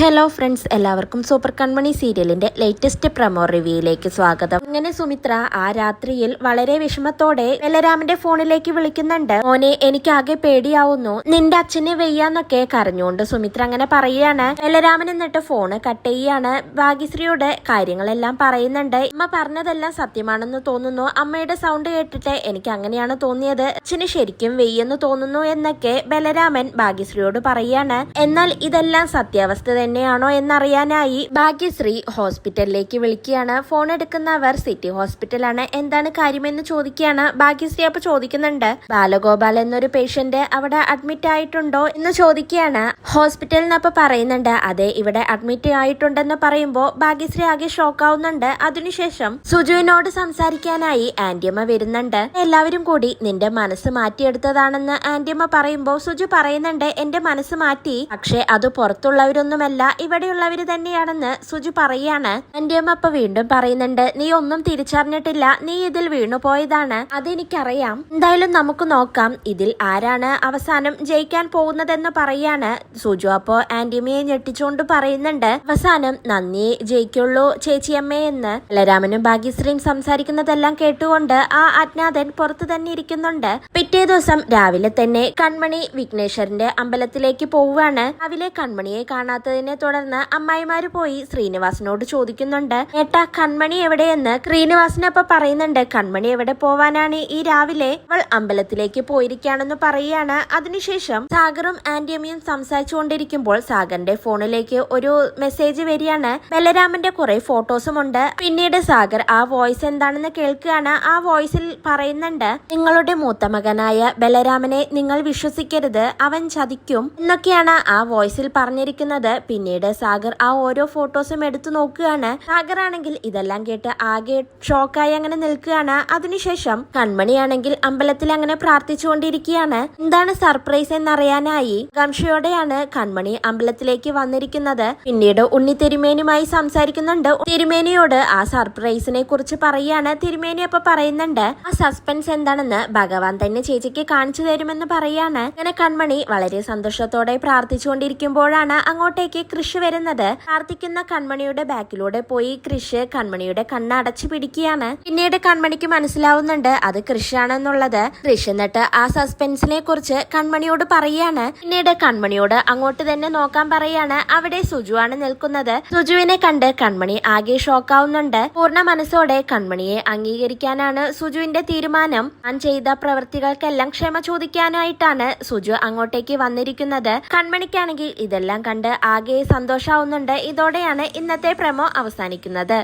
Hello friends എല്ലാവർക്കും super Kanmani സീരിയലിന്റെ latest promo റിവ്യൂയിലേക്ക് സ്വാഗതം. അങ്ങനെ സുമിത്ര ആ രാത്രിയിൽ വളരെ വിഷമത്തോടെ ബലരാമന്റെ ഫോണിലേക്ക് വിളിക്കുന്നുണ്ട്. മോനെ എനിക്കാകെ പേടിയാവുന്നു. നിന്റെ അച്ഛനെ വെയ്യാന്നൊക്കെ കരഞ്ഞുകൊണ്ട് സുമിത്ര അങ്ങനെ പറയുകയാണ്. ബലരാമൻ എന്നിട്ട് ഫോണ് കട്ട് ചെയ്യാണ്. ഭാഗ്യശ്രീയോട് കാര്യങ്ങളെല്ലാം പറയുന്നുണ്ട്. അമ്മ പറഞ്ഞതെല്ലാം സത്യമാണെന്ന് തോന്നുന്നു. അമ്മയുടെ സൗണ്ട് കേട്ടിട്ട് എനിക്ക് അങ്ങനെയാണ് തോന്നിയത്. അച്ഛന് ശരിക്കും വെയ്യെന്ന് തോന്നുന്നു എന്നൊക്കെ ബലരാമൻ ഭാഗ്യശ്രീയോട് പറയാണ് എന്നാൽ ഇതെല്ലാം സത്യാവസ്ഥ തന്നെയാണോ എന്നറിയാനായി ഭാഗ്യശ്രീ ഹോസ്പിറ്റലിലേക്ക് വിളിക്കുകയാണ്. ഫോൺ എടുക്കുന്നവർ സിറ്റി ഹോസ്പിറ്റലാണ്. എന്താണ് കാര്യമെന്ന് ചോദിക്കുകയാണ് ഭാഗ്യശ്രീ. അപ്പൊ ചോദിക്കുന്നുണ്ട് ബാലഗോപാൽ എന്നൊരു പേഷ്യന്റ് അവിടെ അഡ്മിറ്റ് ആയിട്ടുണ്ടോ? എന്ന് ചോദിക്കുകയാണ്. ഹോസ്പിറ്റലിൽ നിന്ന് അപ്പൊ പറയുന്നുണ്ട് അതെ ഇവിടെ അഡ്മിറ്റ് ആയിട്ടുണ്ടെന്ന് പറയുമ്പോൾ ഭാഗ്യശ്രീ ആകെ ഷോക്ക് ആവുന്നുണ്ട്. അതിനുശേഷം സുജുവിനോട് സംസാരിക്കാനായി ആന്റിയമ്മ വരുന്നുണ്ട്. എല്ലാവരും കൂടി നിന്റെ മനസ്സ് മാറ്റിയെടുത്തതാണെന്ന് ആന്റിയമ്മ പറയുമ്പോൾ സുജു പറയുന്നുണ്ട് എന്റെ മനസ്സ് മാറ്റി. പക്ഷെ അത് പുറത്തുള്ളവരൊന്നുമല്ല. ഇവിടെയുള്ളവര് തന്നെയാണെന്ന് സുജു പറയാണ്. ആന്റിയമ്മ അപ്പൊ വീണ്ടും പറയുന്നുണ്ട് നീ ഒന്നും തിരിച്ചറിഞ്ഞിട്ടില്ല നീ ഇതിൽ വീണുപോയതാണ് അതെനിക്കറിയാം. എന്തായാലും നമുക്ക് നോക്കാം ഇതിൽ ആരാണ് അവസാനം ജയിക്കാൻ പോകുന്നതെന്ന് പറയാണ് സുജു. അപ്പോ ആന്റിയമ്മയെ ഞെട്ടിച്ചുകൊണ്ട് പറയുന്നുണ്ട് അവസാനം നന്ദിയെ ജയിക്കുള്ളൂ ചേച്ചിയമ്മേ എന്ന്. ബലരാമനും ഭാഗ്യശ്രീയും സംസാരിക്കുന്നതെല്ലാം കേട്ടുകൊണ്ട് ആ അജ്ഞാതൻ പുറത്തു തന്നെ ഇരിക്കുന്നുണ്ട്. പിറ്റേ ദിവസം രാവിലെ തന്നെ കൺമണി വിഘ്നേശ്വരന്റെ അമ്പലത്തിലേക്ക് പോവുകയാണ്. രാവിലെ കൺമണിയെ കാണാത്തതിനെ തുടർന്ന് അമ്മായിമാര് പോയി ശ്രീനിവാസനോട് ചോദിക്കുന്നുണ്ട് ഏട്ടാ കൺമണി എവിടെയെന്ന്? ശ്രീനിവാസനപ്പൊ പറയുന്നുണ്ട് കൺമണി എവിടെ പോവാനാണ്? ഈ രാവിലെ അവൾ അമ്പലത്തിലേക്ക് പോയിരിക്കുകയാണെന്ന് പറയുകയാണ്. അതിനുശേഷം സാഗറും ആന്റിയമ്മയും സംസാരിച്ചുകൊണ്ടിരിക്കുമ്പോൾ സാഗറിന്റെ ഫോണിലേക്ക് ഒരു മെസ്സേജ് വരികയാണ്. ബലരാമന്റെ കുറെ ഫോട്ടോസും ഉണ്ട് പിന്നീട് സാഗർ ആ വോയിസ് എന്താണെന്ന് കേൾക്കുകയാണ്. ആ വോയിസിൽ പറയുന്നുണ്ട് നിങ്ങളുടെ മൂത്ത മകനായ ബലരാമനെ നിങ്ങൾ വിശ്വസിക്കരുത്. അവൻ ചതിക്കും. എന്നൊക്കെയാണ് ആ വോയിസിൽ പറഞ്ഞിരിക്കുന്നത്. പിന്നീട് സാഗർ ആ ഓരോ ഫോട്ടോസും എടുത്തു നോക്കുകയാണ്. സാഗർ ആണെങ്കിൽ ഇതെല്ലാം കേട്ട് ആകെ ഷോക്കായി അങ്ങനെ നിൽക്കുകയാണ്. അതിനുശേഷം കൺമണിയാണെങ്കിൽ അമ്പലത്തിൽ അങ്ങനെ പ്രാർത്ഥിച്ചുകൊണ്ടിരിക്കുകയാണ്. എന്താണ് സർപ്രൈസ് എന്നറിയാനായി ഗംഷയോടെയാണ് കൺമണി അമ്പലത്തിലേക്ക് വന്നിരിക്കുന്നത്. പിന്നീട് ഉണ്ണി തിരുമേനിയുമായി സംസാരിക്കുന്നുണ്ട്. തിരുമേനിയോട് ആ സർപ്രൈസിനെ കുറിച്ച് പറയാണ് തിരുമേനി അപ്പൊ പറയുന്നുണ്ട് ആ സസ്പെൻസ് എന്താണെന്ന് ഭഗവാൻ തന്നെ ചേച്ചിക്ക് കാണിച്ചു തരുമെന്ന് പറയാണ്. അങ്ങനെ കൺമണി വളരെ സന്തോഷത്തോടെ പ്രാർത്ഥിച്ചുകൊണ്ടിരിക്കുമ്പോഴാണ് അങ്ങോട്ടേക്ക് കൃഷി വരുന്നത് പ്രാർത്ഥിക്കുന്ന കൺമണിയുടെ ബാക്കിലൂടെ പോയി കൃഷ് കൺമണിയുടെ കണ്ണടച്ചു പിടിക്കുകയാണ്. പിന്നീട് കൺമണിക്ക് മനസ്സിലാവുന്നുണ്ട് അത് കൃഷിയാണെന്നുള്ളത്. കൃഷ് എന്നിട്ട് ആ സസ്പെൻസിനെ കുറിച്ച് കൺമണിയോട് പറയാണ് പിന്നീട് കൺമണിയോട് അങ്ങോട്ട് തന്നെ നോക്കാൻ പറയാണ് അവിടെ സുജുവാണ് നിൽക്കുന്നത്. സുജുവിനെ കണ്ട് കൺമണി ആകെ ഷോക്കാവുന്നുണ്ട്. പൂർണ മനസ്സോടെ കൺമണിയെ അംഗീകരിക്കാനാണ് സുജുവിന്റെ തീരുമാനം. താൻ ചെയ്ത പ്രവൃത്തികൾക്കെല്ലാം ക്ഷമ ചോദിക്കാനായിട്ടാണ് സുജു അങ്ങോട്ടേക്ക് വന്നിരിക്കുന്നത്. കൺമണിക്കാണെങ്കിൽ ഇതെല്ലാം കണ്ട് ആകെ സന്തോഷാവുന്നുണ്ട്. ഇതോടെയാണ് ഇന്നത്തെ പ്രമോ അവസാനിക്കുന്നത്.